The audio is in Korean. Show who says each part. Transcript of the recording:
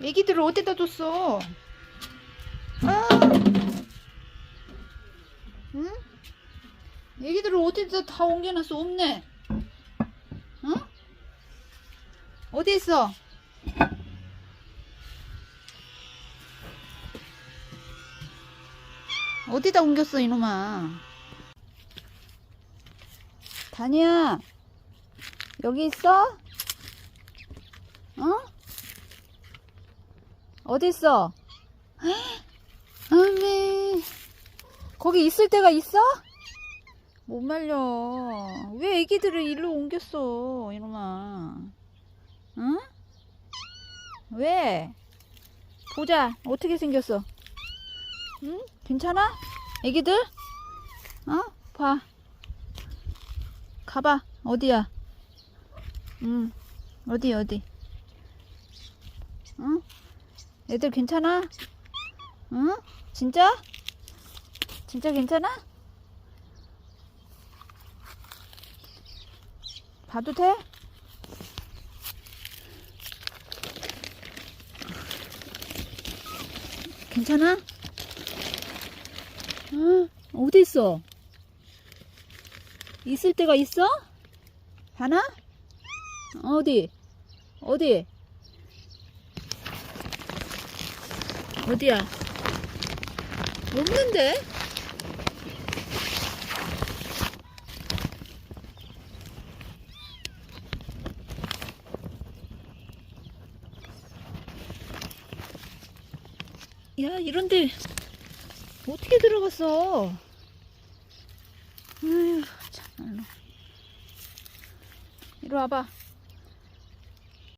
Speaker 1: 애기들을 어디다 뒀어? 아! 응? 애기들을 어디다 다 옮겨놨어? 없네. 어? 어디 있어? 어디다 옮겼어 이놈아? 다니야 여기 있어? 어? 어디 있어? 어메 거기 있을 때가 있어? 못 말려 왜 애기들을 일로 옮겼어 이놈아 응? 왜? 보자 어떻게 생겼어 응? 괜찮아? 애기들? 어? 봐 가봐 어디야 응 어디 어디 응? 애들 괜찮아? 응? 진짜? 진짜 괜찮아? 봐도 돼? 괜찮아? 응? 어디 있어? 있을 때가 있어? 하나? 어디? 어디? 어디야? 없는데? 야, 이런데 어떻게 들어갔어? 아휴, 참말로. 이리 와봐.